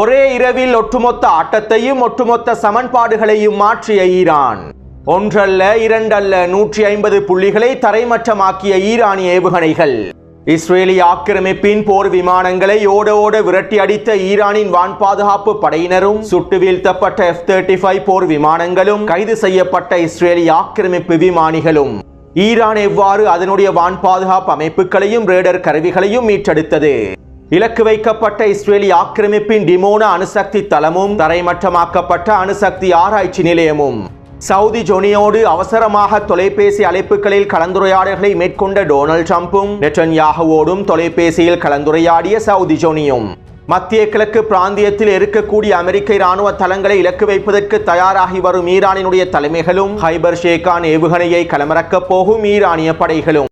ஒரே இரவில் ஒட்டுமொத்த ஆட்டத்தையும் ஒட்டுமொத்த சமன்பாடுகளையும் மாற்றிய ஈரான். ஒன்றல்ல இரண்டல்ல நூற்றி ஐம்பது புள்ளிகளை தரைமட்டமாக்கிய ஈரானிய ஏவுகணைகள். இஸ்ரேலிய ஆக்கிரமிப்பின் போர் விமானங்களை ஓட ஓட விரட்டி அடித்த ஈரானின் வான் பாதுகாப்பு படையினரும் சுட்டு வீழ்த்தப்பட்ட எஃப் தேர்ட்டி ஃபைவ் போர் விமானங்களும் கைது செய்யப்பட்ட இஸ்ரேலிய ஆக்கிரமிப்பு விமானிகளும். ஈரான் எவ்வாறு அதனுடைய வான் பாதுகாப்பு அமைப்புகளையும் ரேடர் கருவிகளையும் மீட்டெடுத்தது? இலக்கு வைக்கப்பட்ட இஸ்ரேலிய ஆக்கிரமிப்பின் டிமோனா அணுசக்தி தளமும் தரைமட்டமாக்கப்பட்ட அணுசக்தி ஆராய்ச்சி நிலையமும். சவுதி ஜொனியோடு அவசரமாக தொலைபேசி அழைப்புகளில் கலந்துரையாடல்களை மேற்கொண்ட டொனால்ட் ட்ரம்ப்பும் நெட்டன்யாகுவோடும் தொலைபேசியில் கலந்துரையாடிய சவுதி ஜொனியும். மத்திய கிழக்கு பிராந்தியத்தில் இருக்கக்கூடிய அமெரிக்க இராணுவ தளங்களை இலக்கு வைப்பதற்கு தயாராகி வரும் ஈரானினுடைய தலைமைகளும் ஹைபர் ஷேகான் ஏவுகணையை களமிறக்கப் போகும் ஈரானிய படைகளும்.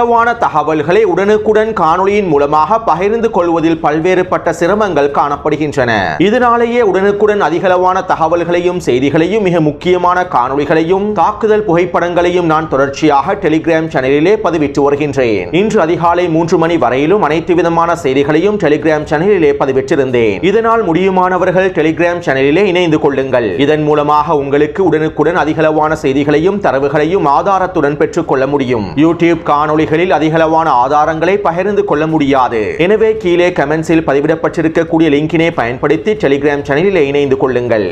அளவான தகவல்களை உடனுக்குடன் காணொளியின் மூலமாக பகிர்ந்து கொள்வதில் பல்வேறுபட்ட சிரமங்கள் காணப்படுகின்றன. இதனாலேயே உடனுக்குடன் அதிகளவான தகவல்களையும் செய்திகளையும் மிக முக்கியமான காணொளிகளையும் தாக்குதல் புகைப்படங்களையும் நான் தொடர்ச்சியாக டெலிகிராம் சேனலிலே பதிவிட்டு வருகின்றேன். இன்று அதிகாலை மூன்று மணி வரையிலும் அனைத்து விதமான செய்திகளையும் டெலிகிராம் சேனலிலே பதிவிட்டிருந்தேன். இதனால் முடியுமானவர்கள் டெலிகிராம் சேனலிலே இணைந்து கொள்ளுங்கள். இதன் மூலமாக உங்களுக்கு உடனுக்குடன் அதிகளவான செய்திகளையும் தரவுகளையும் ஆதாரத்துடன் பெற்றுக் கொள்ள முடியும் யூடியூப் காணொளி காணொளிகளில் அதிகளவான ஆதாரங்களை பகிர்ந்து கொள்ள முடியாது. எனவே கீழே கமெண்ட்ஸில் பதிவிடப்பட்டிருக்கக்கூடிய லிங்கினை பயன்படுத்தி டெலிகிராம் சேனலில் இணைந்து கொள்ளுங்கள்.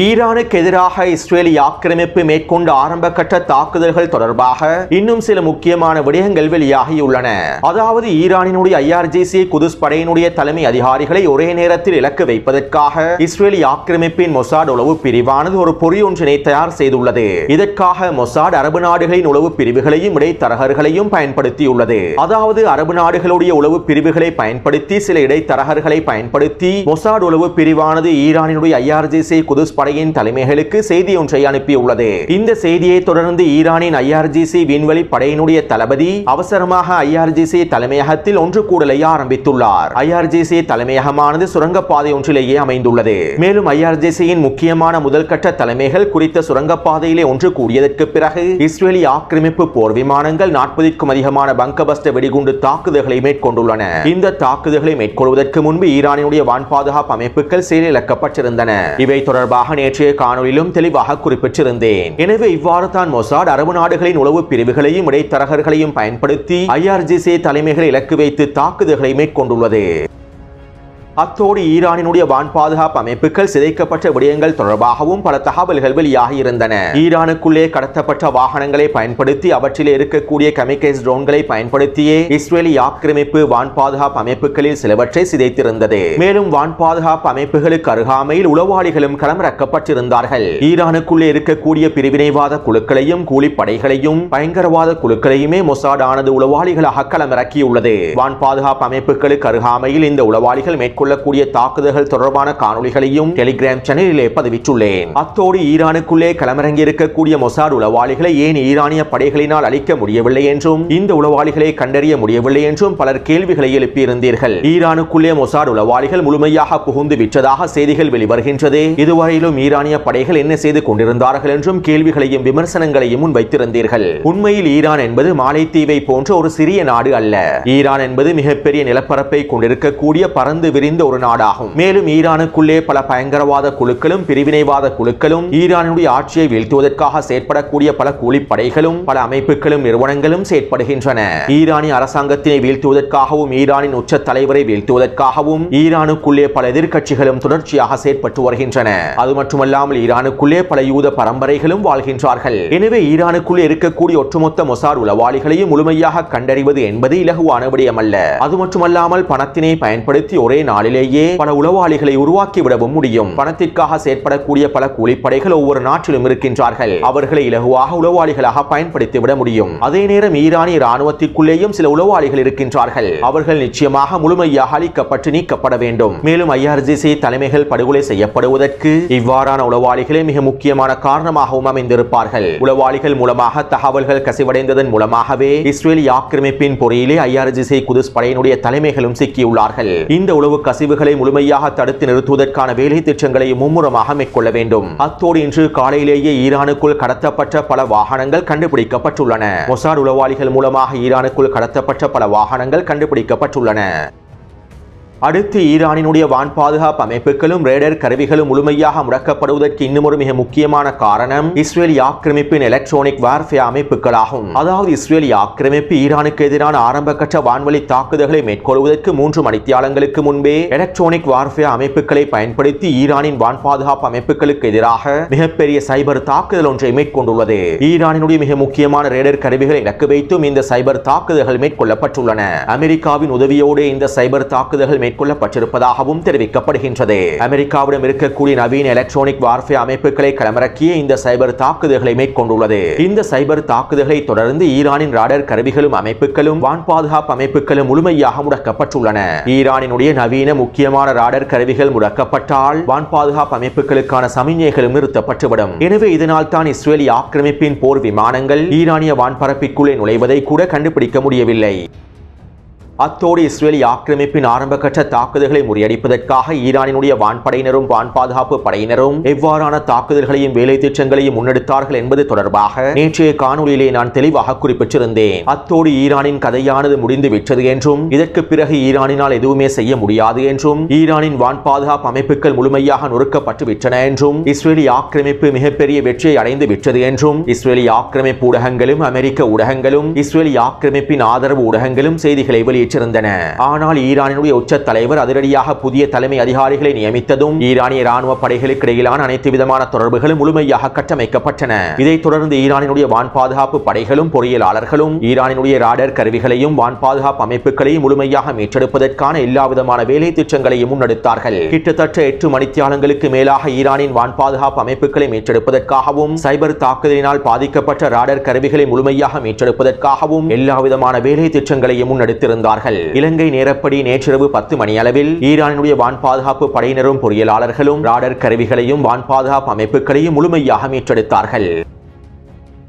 ஈரானுக்கு எதிராக இஸ்ரேலிய ஆக்கிரமிப்பு மேற்கொண்ட ஆரம்ப கட்ட தாக்குதல்கள் தொடர்பாக இன்னும் சில முக்கியமான விடயங்கள் வெளியாகியுள்ளன. அதாவது ஈரானினுடைய ஐஆர்ஜிசி குதுஸ் படையினுடைய தலைமை அதிகாரிகளை ஒரே நேரத்தில் இலக்கு வைப்பதற்காக இஸ்ரேலிய ஆக்கிரமிப்பின் மொசாட் உளவு பிரிவானது ஒரு பொறி ஒன்றினை தயார் செய்துள்ளது. இதற்காக மொசாட் அரபு நாடுகளின் உளவு பிரிவுகளையும் இடைத்தரகர்களையும் பயன்படுத்தியுள்ளது. அதாவது அரபு நாடுகளுடைய உளவு பிரிவுகளை பயன்படுத்தி சில இடைத்தரகர்களை பயன்படுத்தி மொசாட் உளவு பிரிவானது ஈரானினுடைய ஐஆர்ஜிசி குதுஸ் படையின் தலைமைகளுக்கு செய்தி ஒன்றை அனுப்பியுள்ளது. இந்த செய்தியை தொடர்ந்து ஈரானின் ஐஆர்ஜிசி விண்வெளி படையினுடைய தளபதி அவசரமாக ஐஆர்ஜிசி தலைமையகத்தில் ஒன்று கூடலை ஆரம்பித்துள்ளார். ஐஆர்ஜிசி தலைமையகமானது சுரங்கப்பாதை ஒன்றிலேயே அமைந்துள்ளது. மேலும் ஐஆர்ஜிசியின் முக்கியமான முதல் கட்ட தலைமைகள் குறித்த சுரங்கப்பாதையிலே ஒன்று கூடியதற்கு பிறகு இஸ்ரேலி ஆக்கிரமிப்பு போர் விமானங்கள் நாற்பதுக்கும் அதிகமான பங்கபஸ்ட வெடிகுண்டு தாக்குதல்களை மேற்கொண்டுள்ளன. இந்த தாக்குதல்களை மேற்கொள்வதற்கு முன்பு ஈரானினுடைய வான் பாதுகாப்பு அமைப்புகள் செயலிழக்கப்பட்டிருந்தன. இவை தொடர்பாக நேற்றைய காணொலியிலும் தெளிவாக குறிப்பிட்டிருந்தேன். எனவே இவ்வாறு தான் மொசாட் அரபு நாடுகளின் உளவு பிரிவுகளையும் இடைத்தரகர்களையும் பயன்படுத்தி ஐஆர்ஜிசி தலைமைகளை இலக்கு வைத்து தாக்குதல்களை மேற்கொண்டுள்ளது. அத்தோடு ஈரானினுடைய வான் பாதுகாப்பு அமைப்புகள் சிதைக்கப்பட்ட விடயங்கள் தொடர்பாகவும் பல தகவல்கள் வெளியாகி இருந்தன ஈரானுக்குள்ளே கடத்தப்பட்ட வாகனங்களை பயன்படுத்தி அவற்றிலே இருக்கக்கூடிய கெமிக்கல்ஸ் ட்ரோன்களை பயன்படுத்தியே இஸ்ரேலி ஆக்கிரமிப்பு வான் பாதுகாப்பு அமைப்புகளில் சிலவற்றை சிதைத்திருந்தது. மேலும் வான் பாதுகாப்பு அமைப்புகளுக்கு அருகாமையில் உளவாளிகளும் களமிறக்கப்பட்டிருந்தார்கள். ஈரானுக்குள்ளே இருக்கக்கூடிய பிரிவினைவாத குழுக்களையும் கூலிப்படைகளையும் பயங்கரவாத குழுக்களையுமே மொசாட் ஆனது உளவாளிகளாக களமிறக்கியுள்ளது. வான் பாதுகாப்பு அமைப்புகளுக்கு அருகாமையில் இந்த உளவாளிகள் மேற்கொள்ள கொள்ளக்கூடிய தாக்குதல்கள் தொடர்பான காணொளிகளையும் டெலிகிராம் சேனலிலே பதிவிட்டுள்ளேன். அத்தோடு ஈரானுக்குள்ளே களமிறங்கி இருக்கக்கூடிய மொசாட் உளவாளிகளை ஏன் ஈரானிய படைகளினால் அழிக்க முடியவில்லை என்றும் இந்த உளவாளிகளை கண்டறிய முடியவில்லை என்றும் பலர் கேள்விகளை எழுப்பியிருந்தீர்கள். ஈரானுக்குள்ளே மொசாட் உளவாளிகள் முழுமையாக புகுந்து விற்றதாக செய்திகள் வெளிவருகின்றது. இதுவரையிலும் ஈரானிய படைகள் என்ன செய்து கொண்டிருந்தார்கள் என்றும் கேள்விகளையும் விமர்சனங்களையும் முன்வைத்திருந்தீர்கள். உண்மையில் ஈரான் என்பது மாலைத்தீவை போன்ற ஒரு சிறிய நாடு அல்ல. ஈரான் என்பது மிகப்பெரிய நிலப்பரப்பை கொண்டிருக்கக்கூடிய பறந்து விரிந்த நிறைந்த ஒரு நாடாகும். மேலும் ஈரானுக்குள்ளே பல பயங்கரவாத குழுக்களும் பிரிவினைவாத குழுக்களும் ஈரானுடைய ஆட்சியை வீழ்த்துவதற்காக செயற்படக்கூடிய பல கூலிப்படைகளும் பல அமைப்புகளும் நிறுவனங்களும் செயற்படுகின்றன. ஈரானிய அரசாங்கத்தினை வீழ்த்துவதற்காகவும் ஈரானின் உச்ச தலைவரை வீழ்த்துவதற்காகவும் ஈரானுக்குள்ளே பல எதிர்கட்சிகளும் தொடர்ச்சியாக செயற்பட்டு வருகின்றன. அது மட்டுமல்லாமல் ஈரானுக்குள்ளே பல யூத பரம்பரைகளும் வாழ்கின்றார்கள். எனவே ஈரானுக்குள்ளே இருக்கக்கூடிய ஒட்டுமொத்த மொசார் உளவாளிகளையும் முழுமையாக கண்டறிவது என்பது இலகுவான விடயமல்ல அது மட்டுமல்லாமல் பணத்தினை பயன்படுத்தி ஒரே நாளில் நாளிலேயே பல உளவாளிகளை உருவாக்கிவிடவும் முடியும். பணத்திற்காக செயற்படக்கூடிய பல கூலிப்படைகள் ஒவ்வொரு நாட்டிலும் இருக்கின்றார்கள். அவர்களை இலகுவாக உளவாளிகளாக பயன்படுத்தி விட முடியும். அதே நேரம் ஈரானிய ராணுவத்திற்குள்ளேயும் சில உளவாளிகள் இருக்கின்றார்கள். அவர்கள் நிச்சயமாக முழுமையாக அழிக்கப்பட்டு நீக்கப்பட வேண்டும். மேலும் ஐஆர்ஜிசி தலைமைகள் படுகொலை செய்யப்படுவதற்கு இவ்வாறான உளவாளிகளே மிக முக்கியமான காரணமாகவும் அமைந்திருப்பார்கள். உளவாளிகள் மூலமாக தகவல்கள் கசிவடைந்ததன் மூலமாகவே இஸ்ரேலி ஆக்கிரமிப்பின் பொறியிலே ஐஆர்ஜிசி குதுஸ் படையினுடைய தலைமைகளும் சிக்கியுள்ளார்கள். இந்த உளவு கசிவு கசிவுகளை முழுமையாக தடுத்து நிறுத்துவதற்கான வேலை திட்டங்களை மும்முரமாக மேற்கொள்ள வேண்டும். அத்தோடு இன்று காலையிலேயே ஈரானுக்குள் கடத்தப்பட்ட பல வாகனங்கள் கண்டுபிடிக்கப்பட்டுள்ளன. மொசாட் உளவாளிகள் மூலமாக ஈரானுக்குள் கடத்தப்பட்ட பல வாகனங்கள் கண்டுபிடிக்கப்பட்டுள்ளன. அடுத்து ஈரானினுடைய வான் பாதுகாப்பு அமைப்புகளும் ரேடர் கருவிகளும் முழுமையாக முடக்கப்படுவதற்கு இன்னும் ஒரு மிக முக்கியமான காரணம் இஸ்ரேலி ஆக்கிரமிப்பின் எலக்ட்ரானிக் வார்ஃபேர் அமைப்புகளாகும். அதாவது இஸ்ரேலி ஆக்கிரமிப்பு ஈரானுக்கு எதிரான ஆரம்ப கட்ட வான்வழி தாக்குதல்களை மேற்கொள்வதற்கு மூன்று மணித்தியாலங்களுக்கு முன்பே எலக்ட்ரானிக் வார்ஃபேர் அமைப்புகளை பயன்படுத்தி ஈரானின் வான் பாதுகாப்பு அமைப்புகளுக்கு எதிராக மிகப்பெரிய சைபர் தாக்குதல் ஒன்றை மேற்கொண்டுள்ளது. ஈரானினுடைய மிக முக்கியமான ரேடர் கருவிகளை இலக்கு வைத்தும் இந்த சைபர் தாக்குதல்கள் மேற்கொள்ளப்பட்டுள்ளன. அமெரிக்காவின் உதவியோடு இந்த சைபர் தாக்குதல்கள் மேற்கொள்ளப்பட்டிருப்பதாகவும் தெரிவிக்கப்படுகின்றது. அமெரிக்காவிடம் இருக்கக்கூடிய நவீன எலக்ட்ரானிக் வார்ஃபேர் அமைப்புகளை களமிறக்கிய இந்த சைபர் தாக்குதல்களை மேற்கொண்டுள்ளது. இந்த சைபர் தாக்குதல்களை தொடர்ந்து ஈரானின் ராடர் கருவிகளும் அமைப்புகளும் வான் பாதுகாப்பு அமைப்புகளும் முழுமையாக முடக்கப்பட்டுள்ளன. ஈரானினுடைய நவீன முக்கியமான ராடர் கருவிகள் முடக்கப்பட்டால் வான் பாதுகாப்பு அமைப்புகளுக்கான சமிஞ்ஞைகளும் நிறுத்தப்பட்டுவிடும். எனவே இதனால் தான் இஸ்ரேலி ஆக்கிரமிப்பின் போர் விமானங்கள் ஈரானிய வான்பரப்பிற்குள்ளே நுழைவதை கூட கண்டுபிடிக்க முடியவில்லை. அத்தோடு இஸ்ரேலி ஆக்கிரமிப்பின் ஆரம்பகட்ட தாக்குதல்களை முறியடிப்பதற்காக ஈரானினுடைய வான்படையினரும் வான் பாதுகாப்பு படையினரும் எவ்வாறான தாக்குதல்களையும் வேலை திட்டங்களையும் முன்னெடுத்தார்கள் என்பது தொடர்பாக நேற்றைய காணொலியிலே நான் தெளிவாக குறிப்பிட்டிருந்தேன். அத்தோடு ஈரானின் கதையானது முடிந்து விட்டது என்றும் இதற்கு பிறகு ஈரானினால் எதுவுமே செய்ய முடியாது என்றும் ஈரானின் வான் பாதுகாப்பு அமைப்புகள் முழுமையாக நொறுக்கப்பட்டு விட்டன என்றும் இஸ்ரேலி ஆக்கிரமிப்பு மிகப்பெரிய வெற்றியை அடைந்து விட்டது என்றும் இஸ்ரேலி ஆக்கிரமிப்பு ஊடகங்களும் அமெரிக்க ஊடகங்களும் இஸ்ரேலி ஆக்கிரமிப்பின் ஆதரவு ஊடகங்களும் செய்திகளை வெளியிட்டு பெற்றிருந்தன ஆனால் ஈரானினுடைய உச்ச தலைவர் அதிரடியாக புதிய தலைமை அதிகாரிகளை நியமித்ததும் ஈரானிய ராணுவ படைகளுக்கு இடையிலான அனைத்து விதமான தொடர்புகளும் முழுமையாக கட்டமைக்கப்பட்டன. இதைத் தொடர்ந்து ஈரானினுடைய வான் பாதுகாப்பு படைகளும் பொறியியலாளர்களும் ஈரானினுடைய ராடர் கருவிகளையும் வான் பாதுகாப்பு அமைப்புகளையும் முழுமையாக மீட்டெடுப்பதற்கான எல்லா விதமான வேலை திட்டங்களையும் முன்னெடுத்தார்கள். கிட்டத்தட்ட எட்டு மணித்தியாலங்களுக்கு மேலாக ஈரானின் வான் பாதுகாப்பு அமைப்புகளை மீட்டெடுப்பதற்காகவும் சைபர் தாக்குதலினால் பாதிக்கப்பட்ட ராடர் கருவிகளை முழுமையாக மீட்டெடுப்பதற்காகவும் எல்லா விதமான வேலை திட்டங்களையும் முன்னெடுத்திருந்தார்கள். கொண்டார்கள் இலங்கை நேரப்படி நேற்றிரவு பத்து மணி அளவில் ஈரானுடைய வான் பாதுகாப்பு படையினரும் பொறியியலாளர்களும் ராடர் கருவிகளையும் வான் பாதுகாப்பு அமைப்புகளையும் முழுமையாக மீட்டெடுத்தார்கள்.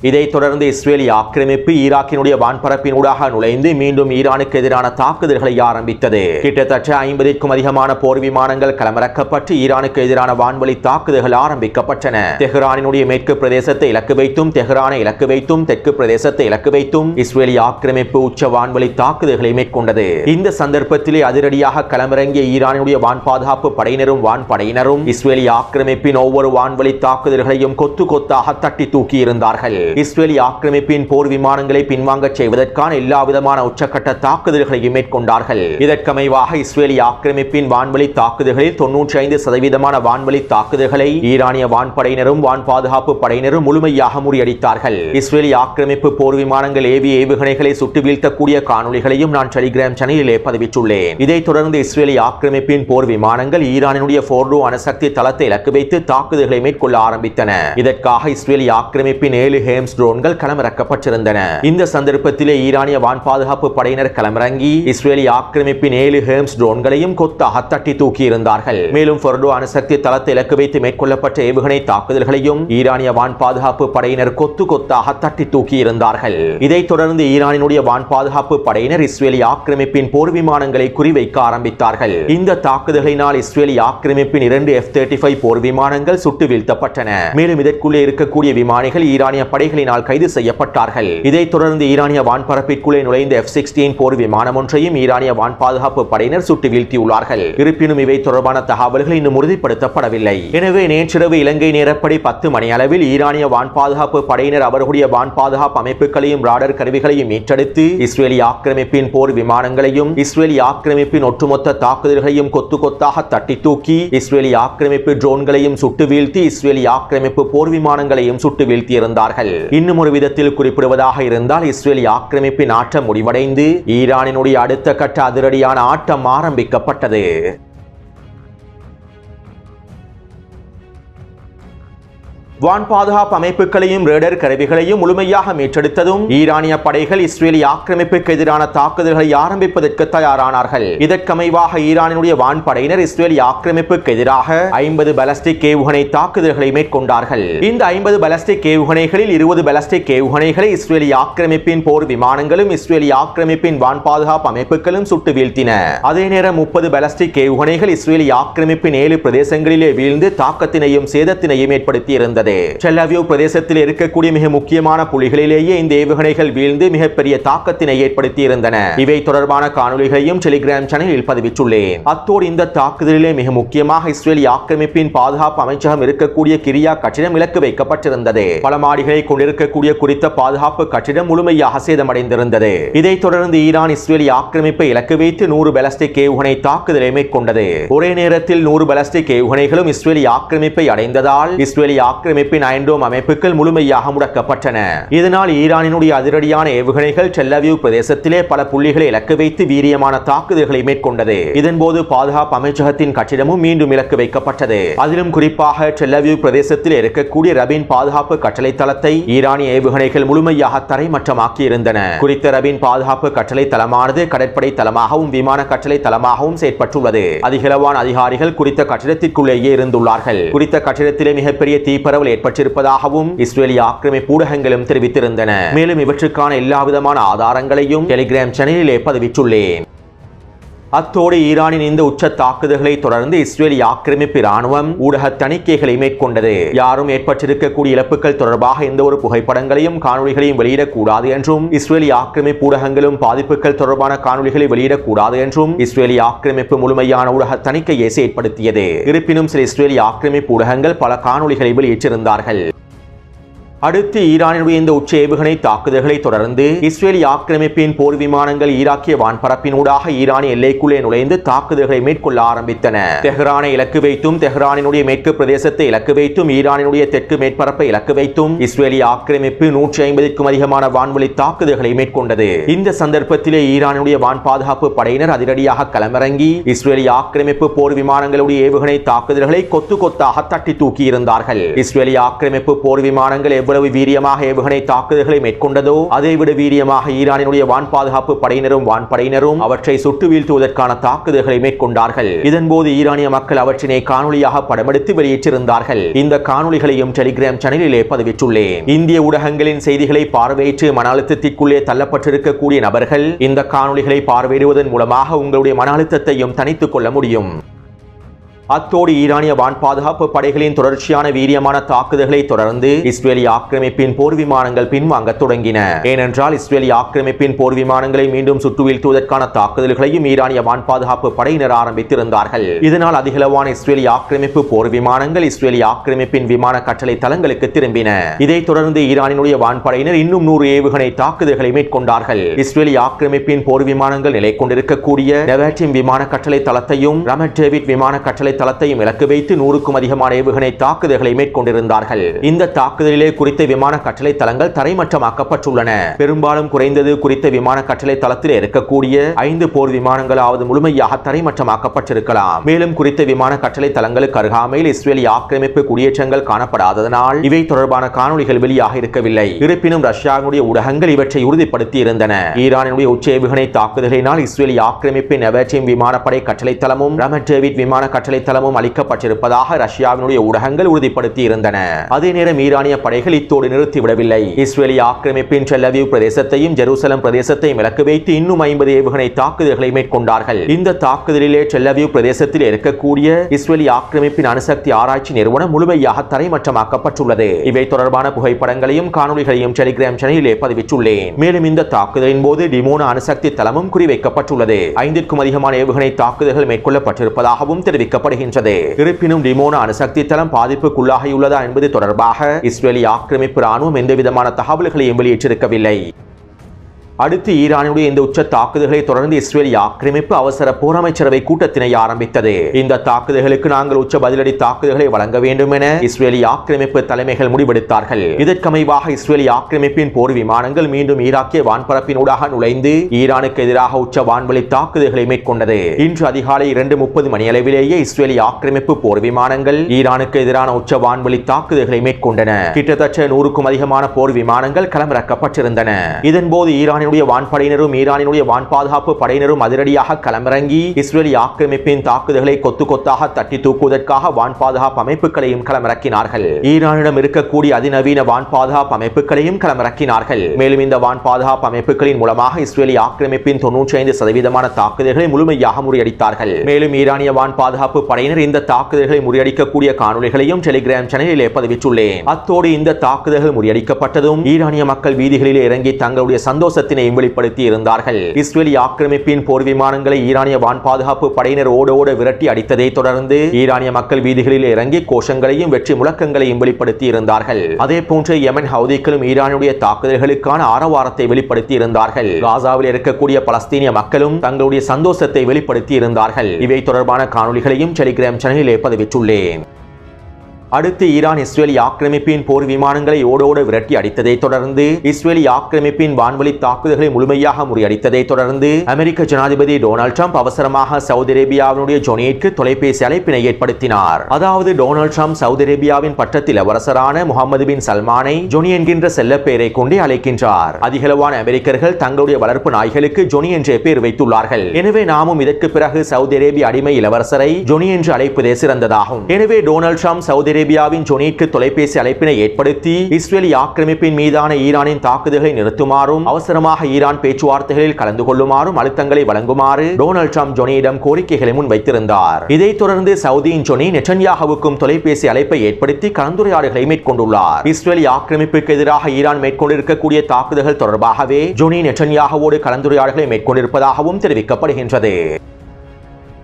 இதைத் தொடர்ந்து இஸ்ரேலி ஆக்கிரமிப்பு ஈராக்கினுடைய வான்பரப்பினூடாக நுழைந்து மீண்டும் ஈரானுக்கு எதிரான தாக்குதல்களை ஆரம்பித்தது. கிட்டத்தட்ட ஐம்பதிற்கும் அதிகமான போர் விமானங்கள் களமிறக்கப்பட்டு ஈரானுக்கு எதிரான வான்வழி தாக்குதல்கள் ஆரம்பிக்கப்பட்டன. தெஹ்ரானினுடைய மேற்கு பிரதேசத்தை இலக்கு வைத்தும் தெஹ்ரானை இலக்கு வைத்தும் தெற்கு பிரதேசத்தை இலக்கு வைத்தும் இஸ்ரேலி ஆக்கிரமிப்பு உச்ச வான்வழி தாக்குதல்களை மேற்கொண்டது. இந்த சந்தர்ப்பத்திலே அதிரடியாக களமிறங்கிய ஈரானுடைய வான் பாதுகாப்பு படையினரும் வான் படையினரும் இஸ்ரேலி ஆக்கிரமிப்பின் ஒவ்வொரு வான்வழி தாக்குதல்களையும் கொத்து கொத்தாக தட்டி தூக்கியிருந்தார்கள். இருந்தார்கள் இஸ்ரேலி ஆக்கிரமிப்பின் போர் விமானங்களை பின்வாங்கச் செய்வதற்கான எல்லாவிதமான உச்சக்கட்ட தாக்குதல்களையும் மேற்கொண்டார்கள். இதற்கமைவாக இஸ்ரேலி ஆக்கிரமிப்பின் வான்வழி தாக்குதல்களில் தொன்னூற்றி ஐந்து சதவீதமான வான்வழி தாக்குதல்களை ஈரானிய வான்படையினரும் வான் பாதுகாப்பு படையினரும் முழுமையாக முறியடித்தார்கள். இஸ்ரேலி ஆக்கிரமிப்பு போர் விமானங்கள் ஏவி ஏவுகணைகளை சுட்டு வீழ்த்தக்கூடிய காணொலிகளையும் நான் டெலிகிராம் சேனலிலே பதிவிட்டுள்ளேன். இதைத் தொடர்ந்து இஸ்ரேலி ஆக்கிரமிப்பின் போர் விமானங்கள் ஈரானினுடைய போர்டோ அணுசக்தி தளத்தை இலக்கு வைத்து தாக்குதல்களை மேற்கொள்ள ஆரம்பித்தன. இதற்காக இஸ்ரேலி ஆக்கிரமிப்பின் ஏழு ஜேம்ஸ் ட்ரோன்கள் களமிறக்கப்பட்டிருந்தன. இந்த சந்தர்ப்பத்திலே ஈரானிய வான் பாதுகாப்பு படையினர் களமிறங்கி இஸ்ரேலி ஆக்கிரமிப்பின் ஏழு ஹேம்ஸ் ட்ரோன்களையும் கொத்தாக தட்டி தூக்கியிருந்தார்கள். மேலும் ஃபொர்டோ அணுசக்தி தளத்தை இலக்கு வைத்து மேற்கொள்ளப்பட்ட ஏவுகணை தாக்குதல்களையும் ஈரானிய வான் பாதுகாப்பு படையினர் கொத்து கொத்தாக தட்டி தூக்கியிருந்தார்கள். இதைத் தொடர்ந்து ஈரானினுடைய வான் பாதுகாப்பு படையினர் இஸ்ரேலி ஆக்கிரமிப்பின் போர் விமானங்களை குறிவைக்க ஆரம்பித்தார்கள். இந்த தாக்குதலினால் இஸ்ரேலி ஆக்கிரமிப்பின் இரண்டு எஃப் தேர்ட்டி ஃபைவ் போர் விமானங்கள் சுட்டு வீழ்த்தப்பட்டன. மேலும் இதற்குள்ளே இருக்கக்கூடிய விமானிகள் ஈரானிய படை படைகளினால் கைது செய்யப்பட்டார்கள். இதைத் தொடர்ந்து ஈரானிய வான்பரப்பிற்குள்ளே நுழைந்த எஃப் சிக்ஸ்டீன் போர் விமானம் ஒன்றையும் ஈரானிய வான் பாதுகாப்பு படையினர் சுட்டு வீழ்த்தியுள்ளார்கள். இருப்பினும் இவை தொடர்பான தகவல்கள் இன்னும் உறுதிப்படுத்தப்படவில்லை. எனவே நேற்றிரவு இலங்கை நேரப்படி பத்து மணி அளவில் ஈரானிய வான் பாதுகாப்பு படையினர் அவர்களுடைய வான் பாதுகாப்பு அமைப்புகளையும் ராடர் கருவிகளையும் மீட்டெடுத்து இஸ்ரேலி ஆக்கிரமிப்பின் போர் விமானங்களையும் இஸ்ரேலி ஆக்கிரமிப்பின் ஒட்டுமொத்த தாக்குதல்களையும் கொத்து கொத்தாக தட்டி தூக்கி இஸ்ரேலி ஆக்கிரமிப்பு ட்ரோன்களையும் சுட்டு வீழ்த்தி இஸ்ரேலி ஆக்கிரமிப்பு போர் விமானங்களையும் சுட்டு வீழ்த்தியிருந்தார்கள். இன்னும் ஒரு விதத்தில் குறிப்பிடுவதாக இருந்தால் இஸ்ரேலி ஆக்கிரமிப்பின் ஆட்டம் முடிவடைந்து ஈரானினுடைய அடுத்த கட்ட அதிரடியான ஆட்டம் ஆரம்பிக்கப்பட்டது. வான் பாதுகாப்பு அமைப்புகளையும் ரேடர் கருவிகளையும் முழுமையாக மீட்டெடுத்ததும் ஈரானிய படைகள் இஸ்ரேலிய ஆக்கிரமிப்புக்கு எதிரான தாக்குதல்களை ஆரம்பிப்பதற்கு தயாரானார்கள். இதற்கமைவாக ஈரானினுடைய வான்படையினர் இஸ்ரேலிய ஆக்கிரமிப்புக்கு எதிராக ஐம்பது பலஸ்டிக் ஏவுகணை தாக்குதல்களை மேற்கொண்டார்கள். இந்த ஐம்பது பலஸ்டிக் ஏவுகணைகளில் இருபது பலஸ்டிக் ஏவுகணைகளை இஸ்ரேலிய ஆக்கிரமிப்பின் போர் விமானங்களும் இஸ்ரேலிய ஆக்கிரமிப்பின் வான் பாதுகாப்பு அமைப்புகளும் சுட்டு வீழ்த்தின. அதே நேரம் முப்பது பலஸ்டிக் ஏவுகணைகள் இஸ்ரேலிய ஆக்கிரமிப்பின் ஏழு பிரதேசங்களிலே வீழ்ந்து தாக்கத்தினையும் சேதத்தினையும் ஏற்படுத்தியிருந்தது. இருந்தது செல்லவியூ பிரதேசத்தில் இருக்கக்கூடிய மிக முக்கியமான புலிகளிலேயே இந்த ஏவுகணைகள் வீழ்ந்து மிகப்பெரிய தாக்கத்தினை ஏற்படுத்தி இருந்தன இவை தொடர்பான காணொலிகளையும் டெலிகிராம் சேனலில் பதிவிட்டுள்ளேன். அத்தோடு இந்த தாக்குதலிலே மிக முக்கியமாக இஸ்ரேலிய ஆக்கிரமிப்பின் பாதுகாப்பு அமைச்சகம் இருக்கக்கூடிய கிரியா கட்டிடம் இலக்கு வைக்கப்பட்டிருந்தது. பல மாடிகளை கொண்டிருக்கக்கூடிய குறித்த பாதுகாப்பு கட்டிடம் முழுமையாக சேதமடைந்திருந்தது. இதைத் தொடர்ந்து ஈரான் இஸ்ரேலிய ஆக்கிரமிப்பை இலக்கு வைத்து நூறு பெலஸ்டிக் ஏவுகணை தாக்குதலை மேற்கொண்டது. ஒரே நேரத்தில் நூறு பெலஸ்டிக் ஏவுகணைகளும் இஸ்ரேலிய ஆக்கிரமிப்பை அடைந்ததால் இஸ்ரேலிய அமைப்பின் அயன்டோம் அமைப்புகள் முழுமையாக முடக்கப்பட்டன. இதனால் ஈரானினுடைய அதிரடியான ஏவுகணைகள் டெல்லவியூ பிரதேசத்திலே பல புள்ளிகளை இலக்கு வைத்து வீரியமான தாக்குதல்களை மேற்கொண்டது. இதன்போது பாதுகாப்பு அமைச்சகத்தின் கட்டிடமும் மீண்டும் இலக்கு வைக்கப்பட்டது. அதிலும் குறிப்பாக டெல்லவியூ பிரதேசத்தில் இருக்கக்கூடிய ரபின் பாதுகாப்பு கட்டளை தளத்தை ஈரானிய ஏவுகணைகள் முழுமையாக தரைமட்டமாக்கி இருந்தன குறித்த ரபின் பாதுகாப்பு கட்டளை தளமானது கடற்படை தளமாகவும் விமான கட்டளை தளமாகவும் செயற்பட்டுள்ளது. அதிகளவான அதிகாரிகள் குறித்த கட்டிடத்திற்குள்ளேயே இருந்துள்ளார்கள். குறித்த கட்டிடத்திலே மிகப்பெரிய தீப்பரவல் ஏற்பட்டிருப்பதாகவும் இஸ்ரேலிய ஆக்கிரமிப்பு ஊடகங்களும் தெரிவித்திருந்தன. மேலும் இவற்றுக்கான எல்லாவிதமான ஆதாரங்களையும் டெலிகிராம் சேனலிலே பதிவிட்டுள்ளேன். அத்தோடு ஈரானின் இந்த உச்ச தாக்குதல்களை தொடர்ந்து இஸ்ரேலிய ஆக்கிரமிப்பு ராணுவம் ஊடக தணிக்கைகளை மேற்கொண்டது. யாரும் ஏற்பட்டிருக்கக்கூடிய இழப்புகள் தொடர்பாக எந்த ஒரு புகைப்படங்களையும் காணொலிகளையும் வெளியிடக்கூடாது என்றும் இஸ்ரேலிய ஆக்கிரமிப்பு ஊடகங்களும் பாதிப்புகள் தொடர்பான காணொலிகளை வெளியிடக்கூடாது என்றும் இஸ்ரேலிய ஆக்கிரமிப்பு முழுமையான ஊடக தணிக்கையை செயற்படுத்தியது இருப்பினும் சில இஸ்ரேலிய ஆக்கிரமிப்பு ஊடகங்கள் பல காணொலிகளை வெளியிட்டிருந்தார்கள். அடுத்து ஈரானுடைய இந்த உச்ச ஏவுகணை தாக்குதல்களை தொடர்ந்து இஸ்ரேலிய ஆக்கிரமிப்பின் போர் விமானங்கள் ஈராக்கிய வான்பரப்பினூடாக ஈரானிய எல்லைக்குள்ளே நுழைந்து தாக்குதல்களை மேற்கொள்ள ஆரம்பித்தன. தெஹ்ரானை இலக்கு வைத்தும் தெஹ்ரானினுடைய மேற்கு பிரதேசத்தை இலக்கு வைத்தும் ஈரானினுடைய தெற்கு மேற்பரப்பை இலக்கு வைத்தும் இஸ்ரேலிய ஆக்கிரமிப்பு நூற்றி ஐம்பதுக்கும் அதிகமான வான்வழி தாக்குதல்களை மேற்கொண்டது. இந்த சந்தர்ப்பத்திலே ஈரானுடைய வான் பாதுகாப்பு படையினர் அதிரடியாக களமிறங்கி இஸ்ரேலிய ஆக்கிரமிப்பு போர் விமானங்களுடைய ஏவுகணை தாக்குதல்களை கொத்து கொத்தாக தட்டி தூக்கி இருந்தார்கள் இஸ்ரேலிய ஆக்கிரமிப்பு போர் விமானங்கள் எவ்வளவு வீரியமாக ஏவுகணை தாக்குதல்களை மேற்கொண்டதோ அதைவிட வீரியமாக ஈரானினுடைய வான் பாதுகாப்பு படையினரும் வான்படையினரும் அவற்றை சுட்டு வீழ்த்துவதற்கான தாக்குதல்களை மேற்கொண்டார்கள். இதன்போது ஈரானிய மக்கள் அவற்றினை காணொலியாக படமெடுத்து வெளியிட்டிருந்தார்கள். இந்த காணொலிகளையும் டெலிகிராம் சேனலிலே பதிவிட்டுள்ளேன். இந்திய ஊடகங்களின் செய்திகளை பார்வையிட்டு மன அழுத்தத்திற்குள்ளே தள்ளப்பட்டிருக்கக்கூடிய நபர்கள் இந்த காணொலிகளை பார்வையிடுவதன் மூலமாக உங்களுடைய மன அழுத்தத்தையும் தணித்துக் கொள்ள முடியும். அத்தோடு ஈரானிய வான் பாதுகாப்பு படைகளின் தொடர்ச்சியான வீரியமான தாக்குதல்களை தொடர்ந்து இஸ்ரேலிய ஆக்கிரமிப்பின் போர் விமானங்கள் பின்வாங்க தொடங்கின. ஏனென்றால் இஸ்ரேலிய ஆக்கிரமிப்பின் போர் விமானங்களை மீண்டும் சுட்டு வீழ்த்துவதற்கான தாக்குதல்களையும் ஈரானிய வான் பாதுகாப்பு படையினர் ஆரம்பித்திருந்தார்கள். இதனால் அதிகளவான இஸ்ரேலிய ஆக்கிரமிப்பு போர் விமானங்கள் இஸ்ரேலிய ஆக்கிரமிப்பின் விமான கட்டளை தளங்களுக்கு திரும்பின. இதைத் தொடர்ந்து ஈரானினுடைய வான்படையினர் இன்னும் நூறு ஏவுகணை தாக்குதல்களை மேற்கொண்டார்கள். இஸ்ரேலிய ஆக்கிரமிப்பின் போர் விமானங்கள் நிலை கொண்டிருக்கக்கூடிய நெவாட்டிம் விமான கட்டளை தளத்தையும் ரமட் டேவிட் விமான கட்டளை தளத்தையும் இலக்கு வைத்து நூறுக்கும் அதிகமான ஏவுகணை தாக்குதல்களை மேற்கொண்டிருந்தார்கள். இந்த தாக்குதலிலே குறித்த விமான கட்டளை தளங்கள் தரைமட்டமாக்கப்பட்டுள்ளன. பெரும்பாலும் குறைந்தது குறித்த விமான கட்டளை தளத்தில் இருக்கக்கூடிய ஐந்து போர் விமானங்களாவது முழுமையாக தரைமட்டமாக்கப்பட்டிருக்கலாம். மேலும் குறித்த விமான கட்டளை தளங்களுக்கு அருகாமையில் இஸ்ரேலிய ஆக்கிரமிப்பு குடியேற்றங்கள் காணப்படாததனால் இவை தொடர்பான காணொலிகள் வெளியாக இருக்கவில்லை. இருப்பினும் ரஷ்யாவினுடைய ஊடகங்கள் இவற்றை உறுதிப்படுத்தி இருந்தன ஈரானினுடைய உச்ச ஏவுகணை தாக்குதலினால் இஸ்ரேலிய ஆக்கிரமிப்பின் எவர்டிம் விமானப்படை கட்டளை தளமும் ரமட் டேவிட் விமான கட்டளை அடித்தளமும் அளிக்கப்பட்டிருப்பதாக ரஷ்யாவினுடைய ஊடகங்கள் உறுதிப்படுத்தி இருந்தன அதே நேரம் ஈரானிய படைகள் இத்தோடு நிறுத்திவிடவில்லை. இஸ்ரேலிய ஆக்கிரமிப்பின் டெல்லவிவ் பிரதேசத்தையும் ஜெருசலம் பிரதேசத்தையும் இலக்கு வைத்து இன்னும் ஐம்பது ஏவுகணை தாக்குதல்களை மேற்கொண்டார்கள். இந்த தாக்குதலிலே டெல்லவிவ் பிரதேசத்தில் இருக்கக்கூடிய இஸ்ரேலிய ஆக்கிரமிப்பின் அணுசக்தி ஆராய்ச்சி நிறுவனம் முழுமையாக தரைமட்டமாக்கப்பட்டுள்ளது. இவை தொடர்பான புகைப்படங்களையும் காணொலிகளையும் டெலிகிராம் சேனலிலே பதிவிட்டுள்ளேன். மேலும் இந்த தாக்குதலின் போது டிமோனா அணுசக்தி தளமும் குறிவைக்கப்பட்டுள்ளது. ஐந்திற்கும் அதிகமான ஏவுகணை தாக்குதல்கள் மேற்கொள்ளப்பட்டிருப்பதாகவும் தெரிவிக்கப்படுகின்றது இருப்பினும் டிமோனா அணுசக்தி தளம் பாதிப்புக்குள்ளாகியுள்ளதா என்பது தொடர்பாக இஸ்ரேலிய ஆக்கிரமிப்பு ராணுவம் எந்தவிதமான தகவல்களையும் வெளியிட்டிருக்கவில்லை. அடுத்து ஈரானுடைய இந்த உச்ச தாக்குதல்களை தொடர்ந்து இஸ்ரேலிய ஆக்கிரமிப்பு அவசர போரமைச்சரவை கூட்டத்தினை ஆரம்பித்தது. இந்த தாக்குதல்களுக்கு நாங்கள் உச்ச பதிலடி தாக்குதல்களை வழங்க வேண்டும் என இஸ்ரேலி ஆக்கிரமிப்பு தலைமைகள் முடிவெடுத்தார்கள். இதற்கமைவாக இஸ்ரேலி ஆக்கிரமிப்பின் போர் விமானங்கள் மீண்டும் ஈராக்கிய வான்பரப்பினூடாக நுழைந்து ஈரானுக்கு எதிராக உச்ச வான்வழி தாக்குதல்களை மேற்கொண்டது. இன்று அதிகாலை இரண்டு முப்பது மணியளவிலேயே இஸ்ரேலி ஆக்கிரமிப்பு போர் விமானங்கள் ஈரானுக்கு எதிரான உச்ச வான்வழி தாக்குதல்களை மேற்கொண்டன. கிட்டத்தட்ட நூறுக்கும் அதிகமான போர் விமானங்கள் களமிறக்கப்பட்டிருந்தன. இதன்போது ஈரானின் ஈரானினுடைய வான்படையினரும் ஈரானினுடைய வான் பாதுகாப்பு படையினரும் அதிரடியாக களமிறங்கி இஸ்ரேலிய ஆக்கிரமிப்பின் தாக்குதல்களை கொத்து கொத்தாக தட்டி தூக்குவதற்காக வான் பாதுகாப்பு அமைப்புகளையும் களமிறக்கினார்கள். ஈரானிடம் இருக்கக்கூடிய அதிநவீன வான் பாதுகாப்பு அமைப்புகளையும் களமிறக்கினார்கள். மேலும் இந்த வான் பாதுகாப்பு அமைப்புகளின் மூலமாக இஸ்ரேலிய ஆக்கிரமிப்பின் தொன்னூற்றி ஐந்து சதவீதமான தாக்குதல்களை முழுமையாக முறியடித்தார்கள். மேலும் ஈரானிய வான் பாதுகாப்பு படையினர் இந்த தாக்குதல்களை முறியடிக்கக்கூடிய காணொலிகளையும் டெலிகிராம் சேனலிலே பதிவிட்டுள்ளேன். அத்தோடு இந்த தாக்குதல்கள் முறியடிக்கப்பட்டதும் ஈரானிய மக்கள் வீதிகளில் இறங்கி தங்களுடைய சந்தோஷத்தினை வெளிப்படுத்தி இருந்தார்கள். இஸ்ரேலி ஆக்கிரமிப்பின் போர் விமானங்களை ஈரானிய வான் பாதுகாப்பு படையினர் ஓடோட விரட்டி அடித்ததை தொடர்ந்து ஈரானிய மக்கள் வீதிகளில் இறங்கி கோஷங்களையும் வெற்றி முழக்கங்களையும் வெளிப்படுத்தி இருந்தார்கள். அதே போன்று யமன் ஹவுதிகளும் ஈரானுடைய தாக்குதல்களுக்கான ஆரவாரத்தை வெளிப்படுத்தி இருந்தார்கள். காசாவில் இருக்கக்கூடிய பலஸ்தீனிய மக்களும் தங்களுடைய சந்தோஷத்தை வெளிப்படுத்தி இருந்தார்கள். இவை தொடர்பான காணொளிகளையும் டெலிகிராம் சேனலிலே பதிவிட்டுள்ளேன். அடுத்து ஈரான் இஸ்ரேலி ஆக்கிரமிப்பின் போர் விமானங்களை ஓடோட விரட்டி அடித்ததை தொடர்ந்து இஸ்ரேலி ஆக்கிரமிப்பின் வான்வழி தாக்குதல்களை முழுமையாக முறியடித்ததை தொடர்ந்து அமெரிக்க ஜனாதிபதி டொனால்டு ட்ரம்ப் அவசரமாக சவுதி அரேபியாவினுடைய ஜொனியிற்கு தொலைபேசி அழைப்பினை ஏற்படுத்தினார். அதாவது டொனால்டு ட்ரம்ப் சவுதி அரேபியாவின் பட்டத்தில் அவரசரான முகமது பின் சல்மானை ஜொனி என்கின்ற செல்ல பெயரை கொண்டே அழைக்கின்றார். அதிகளவான அமெரிக்கர்கள் தங்களுடைய வளர்ப்பு நாய்களுக்கு ஜொனி என்ற பெயர் வைத்துள்ளார்கள். எனவே நாமும் இதற்கு பிறகு சவுதி அரேபிய அடிமை இளவரசரை ஜொனி என்று அழைப்பதே சிறந்ததாகும். எனவே டொனால்டு ட்ரம்ப் சவுதி அரேபியாவின் ஜொனிக்கு தொலைபேசி அழைப்பினை ஏற்படுத்தி இஸ்ரேலி ஆக்கிரமிப்பின் மீதான ஈரானின் தாக்குதல்களை நிறுத்துமாறும் அவசரமாக ஈரான் பேச்சுவார்த்தைகளில் கலந்து கொள்ளுமாறும் அழுத்தங்களை வழங்குமாறு டொனால்டு ட்ரம்ப் ஜொனியிடம் கோரிக்கைகளை முன்வைத்திருந்தார். இதைத் தொடர்ந்து சவுதியின் ஜொனி நெட்டன்யாகுவுக்கும் தொலைபேசி அழைப்பை ஏற்படுத்தி கலந்துரையாடுகளை மேற்கொண்டுள்ளார். இஸ்ரேலி ஆக்கிரமிப்புக்கு எதிராக ஈரான் மேற்கொண்டிருக்கக்கூடிய தாக்குதல்கள் தொடர்பாகவே ஜொனி நெட்டன்யாகுவோடு கலந்துரையாடுகளை மேற்கொண்டிருப்பதாகவும் தெரிவிக்கப்படுகின்றது.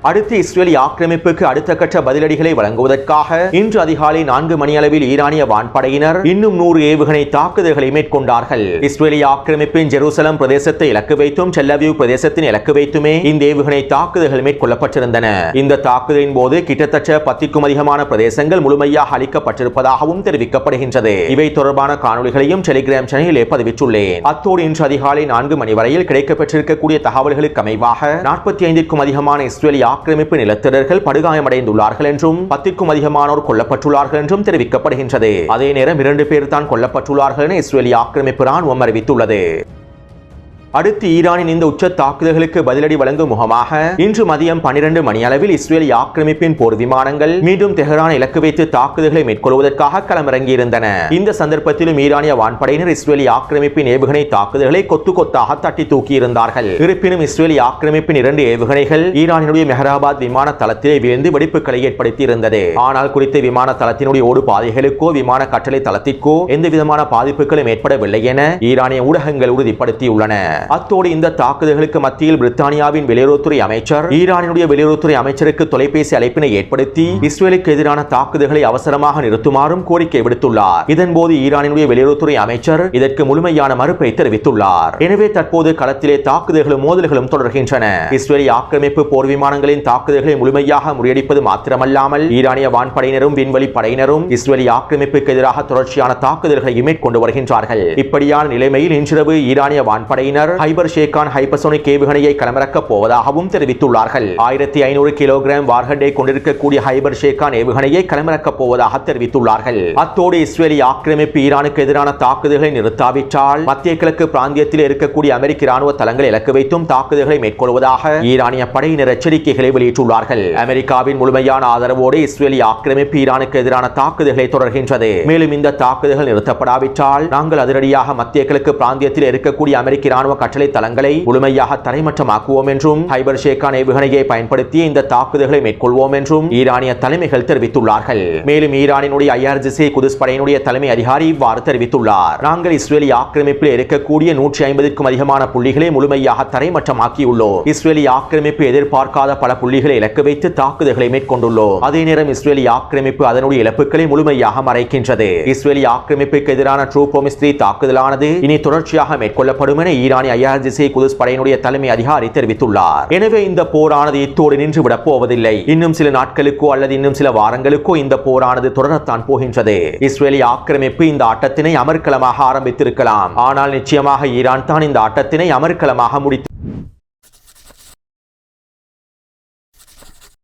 அடுத்து இஸ்ரேலி ஆக்கிரமிப்புக்கு அடுத்த கட்ட பதிலடிகளை வழங்குவதற்காக இன்று அதிகாலை நான்கு மணியளவில் ஈரானிய வான்படையினர் இன்னும் நூறு ஏவுகணை தாக்குதல்களை மேற்கொண்டார்கள். இஸ்ரேலி ஆக்கிரமிப்பின் ஜெருசலம் பிரதேசத்தை இலக்கு வைத்தும் செல்லவியூ பிரதேசத்தின் இலக்கு வைத்துமே இந்த ஏவுகணை தாக்குதல்கள் மேற்கொள்ளப்பட்டிருந்தன. இந்த தாக்குதலின் போது கிட்டத்தட்ட பத்திற்கும் அதிகமான பிரதேசங்கள் முழுமையாக அளிக்கப்பட்டிருப்பதாகவும் தெரிவிக்கப்படுகின்றது. இவை தொடர்பான காணொலிகளையும் டெலிகிராம் சேனலிலே பதிவிட்டுள்ளேன். அத்தோடு இன்று அதிகாலை நான்கு மணி வரையில் கிடைக்கப்பெற்றிருக்கக்கூடிய தகவல்களுக்கு அமைவாக நாற்பத்தி ஐந்திற்கும் அதிகமான இஸ்ரேலி ஆக்கிரமிப்பு நிலத்திடர்கள் படுகாயமடைந்துள்ளார்கள் என்றும் பத்திற்கும் அதிகமானோர் கொல்லப்பட்டுள்ளார்கள் என்றும் தெரிவிக்கப்படுகின்றது. அதே நேரம் இரண்டு பேர் தான் கொல்லப்பட்டுள்ளார்கள் என இஸ்ரேலி ஆக்கிரமிப்பு ராணுவம் அறிவித்துள்ளது. அடுத்து ஈரானின் இந்த உச்ச தாக்குதல்களுக்கு பதிலடி வழங்கும் முகமாக இன்று மதியம் பனிரெண்டு மணியளவில் இஸ்ரேலி ஆக்கிரமிப்பின் போர் விமானங்கள் மீண்டும் தெஹரான் இலக்கு வைத்து தாக்குதல்களை மேற்கொள்வதற்காக களமிறங்கியிருந்தன. இந்த சந்தர்ப்பத்திலும் ஈரானிய வான்படையினர் இஸ்ரேலி ஆக்கிரமிப்பின் ஏவுகணை தாக்குதல்களை கொத்து கொத்தாக தட்டி தூக்கியிருந்தார்கள். இருப்பினும் இஸ்ரேலி ஆக்கிரமிப்பின் இரண்டு ஏவுகணைகள் ஈரானினுடைய மெஹராபாத் விமான தளத்திலே வீழ்ந்து வெடிப்புகளை ஏற்படுத்தி இருந்தது ஆனால் குறித்த விமான தளத்தினுடைய ஓடு பாதைகளுக்கோ விமான கட்டளை தளத்திற்கோ எந்த விதமான பாதிப்புகளும் ஏற்படவில்லை என ஈரானிய ஊடகங்கள் உறுதிப்படுத்தியுள்ளன. அத்தோடு இந்த தாக்குதல்களுக்கு மத்தியில் பிரித்தானியாவின் வெளியுறவுத்துறை அமைச்சர் ஈரானினுடைய வெளியுறவுத்துறை அமைச்சருக்கு தொலைபேசி அழைப்பினை ஏற்படுத்தி இஸ்ரேலுக்கு எதிரான தாக்குதல்களை அவசரமாக நிறுத்துமாறும் கோரிக்கை விடுத்துள்ளார். இதன்போது ஈரானினுடைய வெளியுறவுத்துறை அமைச்சர் இதற்கு முழுமையான மறுப்பை தெரிவித்துள்ளார். எனவே தற்போது களத்திலே தாக்குதல்களும் மோதல்களும் தொடர்கின்றன. இஸ்ரேலி ஆக்கிரமிப்பு போர் விமானங்களின் தாக்குதல்களை முழுமையாக முறியடிப்பது மாத்திரமல்லாமல் ஈரானிய வான்படையினரும் விண்வெளி படையினரும் இஸ்ரேலி ஆக்கிரமிப்புக்கு எதிராக தொடர்ச்சியான தாக்குதல்களை மேற்கொண்டு வருகின்றார்கள். இப்படியான நிலைமையில் இன்றிரவு ஈரானிய வான்படையினர் ஹைபர் ஷேகான் ஹைபர்சோனிக் ஏவுகணையை களமிறக்கப் போவதாகவும் தெரிவித்துள்ளார்கள். ஆயிரத்தி ஐநூறு கிலோகிராம் வார்ஹெட்டை கொண்டிருக்கக்கூடிய ஹைபர் ஷேகான் ஏவுகணையை களமிறக்கப் போவதாக தெரிவித்துள்ளார்கள். அத்தோடு இஸ்ரேலி ஆக்கிரமிப்பு ஈரானுக்கு எதிரான தாக்குதல்களை நிறுத்தாவிட்டால் மத்திய கிழக்கு பிராந்தியத்தில் இருக்கக்கூடிய அமெரிக்க ராணுவ தளங்களை இலக்கு வைத்தும் தாக்குதல்களை மேற்கொள்வதாக ஈரானிய படையினர் எச்சரிக்கைகளை வெளியிட்டுள்ளார்கள். அமெரிக்காவின் முழுமையான ஆதரவோடு இஸ்ரேலி ஆக்கிரமிப்பு ஈரானுக்கு எதிரான தாக்குதல்களை தொடர்கின்றது. மேலும் இந்த தாக்குதல்கள் நிறுத்தப்படாவிட்டால் நாங்கள் அதிரடியாக மத்திய கிழக்கு பிராந்தியத்தில் இருக்கக்கூடிய அமெரிக்க ராணுவ கட்டளை தளங்களை முழுமையாக தரைமட்டமாக்குவோம் என்றும் ஹைபர் ஷேகான் ஏவுகணையை பயன்படுத்தி இந்த தாக்குதல்களை மேற்கொள்வோம் என்றும் ஈரானிய தலைமைகள் தெரிவித்துள்ளார்கள். மேலும் ஈரானினுடைய ஐஆர்ஜிசி குதிஸ் படையினுடைய தலைமை அதிகாரி இவ்வாறு தெரிவித்துள்ளார். நாங்கள் இஸ்ரேலி ஆக்கிரமிப்பில் இருக்கக்கூடிய நூற்றி ஐம்பதுக்கும் அதிகமான புள்ளிகளை முழுமையாக தரைமட்டமாக்கியுள்ளோம். இஸ்ரேலி ஆக்கிரமிப்பு எதிர்பார்க்காத பல புள்ளிகளை இலக்கு வைத்து தாக்குதல்களை மேற்கொண்டுள்ளோம். அதே நேரம் இஸ்ரேலி ஆக்கிரமிப்பு அதனுடைய இழப்புகளை முழுமையாக மறைக்கின்றது. இஸ்ரேலி ஆக்கிரமிப்புக்கு எதிரான ட்ரூ பொமிஸ்திரி தாக்குதலானது இனி தொடர்ச்சியாக மேற்கொள்ளப்படும் என ஈரானிய ஐஆர்ஜிசி குதுஸ் படையினுடைய தலைமை அதிகாரி தெரிவித்துள்ளார். எனவே இந்த போரானது இத்தோடு நின்றுவிடப் போவதில்லை. இன்னும் சில நாட்களுக்கோ அல்லது இன்னும் சில வாரங்களுக்கோ இந்த போரானது தொடரத்தான் போகின்றது. இஸ்ரேலிய ஆக்கிரமிப்பு இந்த ஆட்டத்தினை அமர்க்கலமாக ஆரம்பித்திருக்கலாம். ஆனால் நிச்சயமாக ஈரான் தான் இந்த ஆட்டத்தினை அமர்க்கலமாக முடித்து